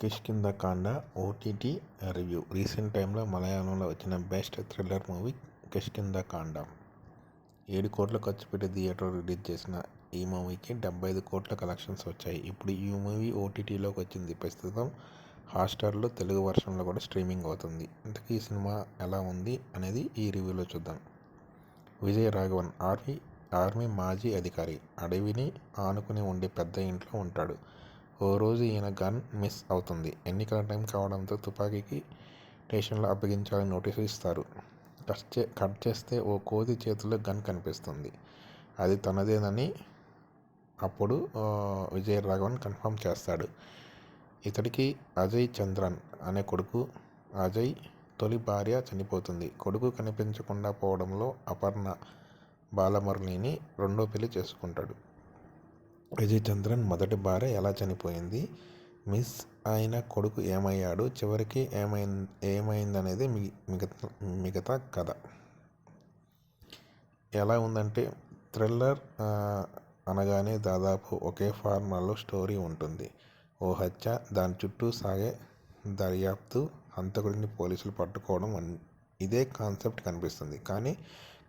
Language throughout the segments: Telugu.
Kishkindha Kanda OTT review. రీసెంట్ టైంలో మలయాళంలో వచ్చిన బెస్ట్ థ్రిల్లర్ మూవీ కిష్కింధకాండ ఏడు కోట్లు ఖర్చు పెట్టి థియేటర్ రిలీజ్ చేసిన ఈ మూవీకి డెబ్బై ఐదు కోట్ల కలెక్షన్స్ వచ్చాయి. ఇప్పుడు ఈ మూవీ ఓటీటీలోకి వచ్చింది. ప్రస్తుతం హాట్స్టార్లో తెలుగు వర్షన్లో కూడా స్ట్రీమింగ్ అవుతుంది. ఇంతకీ ఈ సినిమా ఎలా ఉంది అనేది ఈ రివ్యూలో చూద్దాం. విజయ రాఘవన్ ఆర్మీ ఆర్మీ మాజీ అధికారి అడవిని ఆనుకుని ఉండే పెద్ద ఇంట్లో ఉంటాడు. ఓ రోజు ఈయన గన్ మిస్ అవుతుంది. ఎన్నికల టైం కావడంతో తుపాకీకి స్టేషన్లో అప్పగించాలని నోటీసు ఇస్తారు. కట్ చే కట్ చేస్తే ఓ కోతి చేతిలో గన్ కనిపిస్తుంది. అది తనదేనని అప్పుడు విజయ రాఘవన్ కన్ఫర్మ్ చేస్తాడు. ఇతడికి అజయ్ చంద్రన్ అనే కొడుకు అజయ్ తొలి భార్య చనిపోతుంది. కొడుకు కనిపించకుండా పోవడంలో అపర్ణ బాలమురళిని రెండో పెళ్ళి చేసుకుంటాడు. విజయ్ చంద్రన్ మొదటి భార్య ఎలా చనిపోయింది? మిస్ ఆయన కొడుకు ఏమయ్యాడు? చివరికి ఏమైంది ఏమైందనేది మిగతా మిగతా కథ. ఎలా ఉందంటే థ్రిల్లర్ అనగానే దాదాపు ఒకే ఫార్మాలో స్టోరీ ఉంటుంది. ఓ హత్య దాని చుట్టూ సాగే దర్యాప్తు హంతకుడిని పోలీసులు పట్టుకోవడం ఇదే కాన్సెప్ట్ కనిపిస్తుంది. కానీ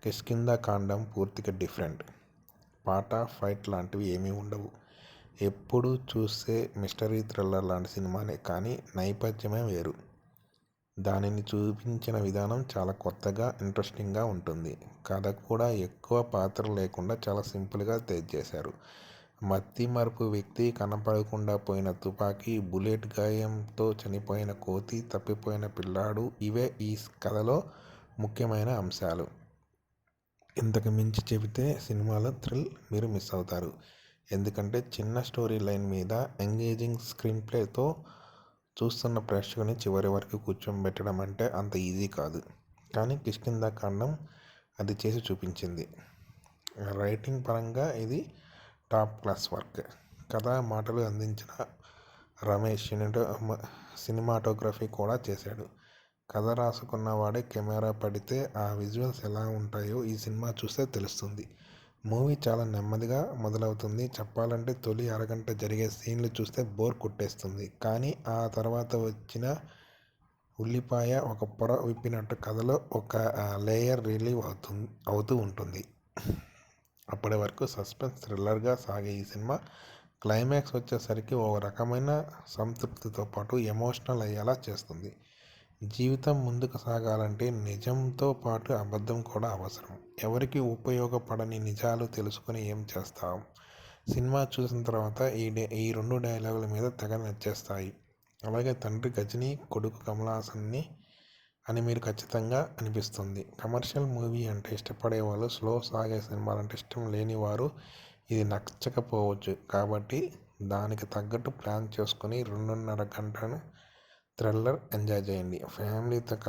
కిష్కింద కాండం పూర్తిగా డిఫరెంట్. పాట ఫైట్ లాంటివి ఏమీ ఉండవు. ఎప్పుడు చూస్తే మిస్టరీ థ్రిల్లర్ లాంటి సినిమానే కానీ నేపథ్యమే వేరు. దానిని చూపించిన విధానం చాలా కొత్తగా ఇంట్రెస్టింగ్గా ఉంటుంది. కథ కూడా ఎక్కువ పాత్ర లేకుండా చాలా సింపుల్గా తెచ్చేశారు మత్తి మరుపు వ్యక్తి కనపడకుండా పోయిన తుపాకీ బుల్లెట్ గాయంతో చనిపోయిన కోతి తప్పిపోయిన పిల్లాడు ఇవే ఈ కథలో ముఖ్యమైన అంశాలు. ఇంతకు మించి చెబితే సినిమాలో థ్రిల్ మీరు మిస్ అవుతారు. ఎందుకంటే చిన్న స్టోరీ లైన్ మీద ఎంగేజింగ్ స్క్రీన్ ప్లేతో చూస్తున్న ప్రేక్షకుని చివరి వరకు కూర్చోబెట్టడం అంటే అంత ఈజీ కాదు. కానీ కిష్కింద కాండం అది చేసి చూపించింది. రైటింగ్ పరంగా ఇది టాప్ క్లాస్ వర్క్. కథ మాటలు అందించిన రమేష్ సినిమాటోగ్రఫీ కూడా చేశాడు. కథ రాసుకున్నవాడే కెమెరా పడితే ఆ విజువల్స్ ఎలా ఉంటాయో ఈ సినిమా చూస్తే తెలుస్తుంది. మూవీ చాలా నెమ్మదిగా మొదలవుతుంది. చెప్పాలంటే తొలి అరగంట జరిగే సీన్లు చూస్తే బోర్ కొట్టేస్తుంది. కానీ ఆ తర్వాత వచ్చిన ఉల్లిపాయ ఒక పొర విప్పినట్టు కథలో ఒక లేయర్ రిలీవ్ అవుతు అవుతూ ఉంటుంది. అప్పటి వరకు సస్పెన్స్ థ్రిల్లర్గా సాగే ఈ సినిమా క్లైమాక్స్ వచ్చేసరికి ఓ రకమైన సంతృప్తితో పాటు ఎమోషనల్ అయ్యేలా చేస్తుంది. జీవితం ముందుకు సాగాలంటే నిజంతో పాటు అబద్ధం కూడా అవసరం. ఎవరికి ఉపయోగపడని నిజాలు తెలుసుకుని ఏం చేస్తాం? సినిమా చూసిన తర్వాత ఈ డే ఈ రెండు డైలాగుల మీద తెగ నచ్చేస్తాయి. అలాగే తండ్రి గజని కొడుకు కమలాసన్ని అని మీరు ఖచ్చితంగా అనిపిస్తుంది. కమర్షియల్ మూవీ అంటే ఇష్టపడే వాళ్ళు స్లో సాగే సినిమాలంటే ఇష్టం లేని వారు ఇది నచ్చకపోవచ్చు. కాబట్టి దానికి తగ్గట్టు ప్లాన్ చేసుకుని రెండున్నర గంటను థ్రిల్లర్ ఎంజాయ్ చేయండి. ఫ్యామిలీతో కల్